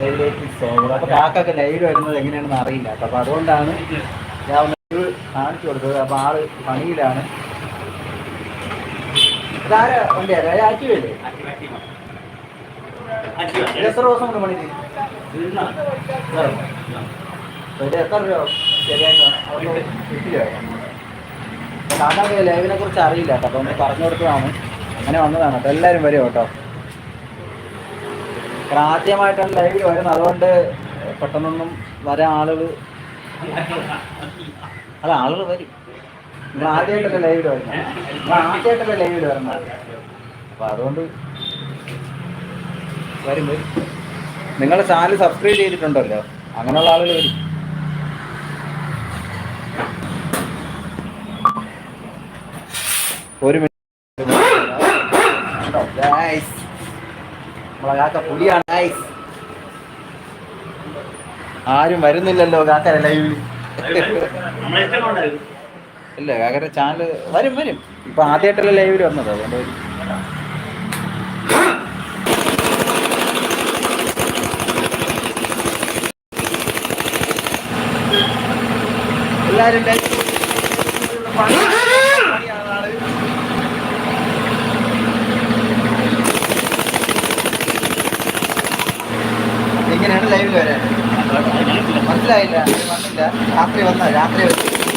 ലൈവിലേക്ക് സ്വാഗതം അപ്പൊ കാക്കൊക്കെ ലൈവ് വരുന്നത് എങ്ങനെയാണെന്ന് അറിയില്ല. അപ്പൊ അതുകൊണ്ടാണ് ഞാൻ കാണിച്ചു കൊടുത്തത്. അപ്പൊ ആൾ പണിയിലാണ്. എത്ര ദിവസം കൊണ്ട് പണി എത്ര രൂപ? ശരിയായിട്ട് കാക്കാക്ക് ലൈവിനെ കുറിച്ച് അറിയില്ല. കേട്ടോ അപ്പൊ ഒന്ന് പറഞ്ഞു കൊടുത്തതാണ്. അങ്ങനെ വന്നതാണ്. അപ്പൊ എല്ലാവരും വരും കേട്ടോ. കാരണം ആദ്യമായിട്ടാണ് ലൈവിൽ വരുന്നത്. അതുകൊണ്ട് പെട്ടെന്നൊന്നും വരാൻ ആളുകൾ അല്ല ആളുകൾ വരും. നിങ്ങൾ ആദ്യമായിട്ടല്ലേ ലൈവിൽ വരുന്നത്? നിങ്ങൾ ആദ്യമായിട്ടല്ലേ ലൈവിൽ വരുന്നത്? അപ്പം അതുകൊണ്ട് വരും വരും. നിങ്ങൾ ചാനൽ സബ്സ്ക്രൈബ് ചെയ്തിട്ടുണ്ടല്ലോ? അങ്ങനെയുള്ള ആളുകൾ വരും. ഒരു മിനിറ്റ്. ആരും വരുന്നില്ലല്ലോ കാക്കര ലൈവിൽ ഇല്ല കാക്കര ചാനൽ വരും വരും. ഇപ്പൊ ആദ്യമായിട്ടല്ല ലൈവിൽ വന്നത് അതുകൊണ്ട് വരും. എല്ലാരും ലൈവിൽ വരാൻ മനസ്സിലായില്ല? വന്നില്ല. രാത്രി വന്ന രാത്രി വരും.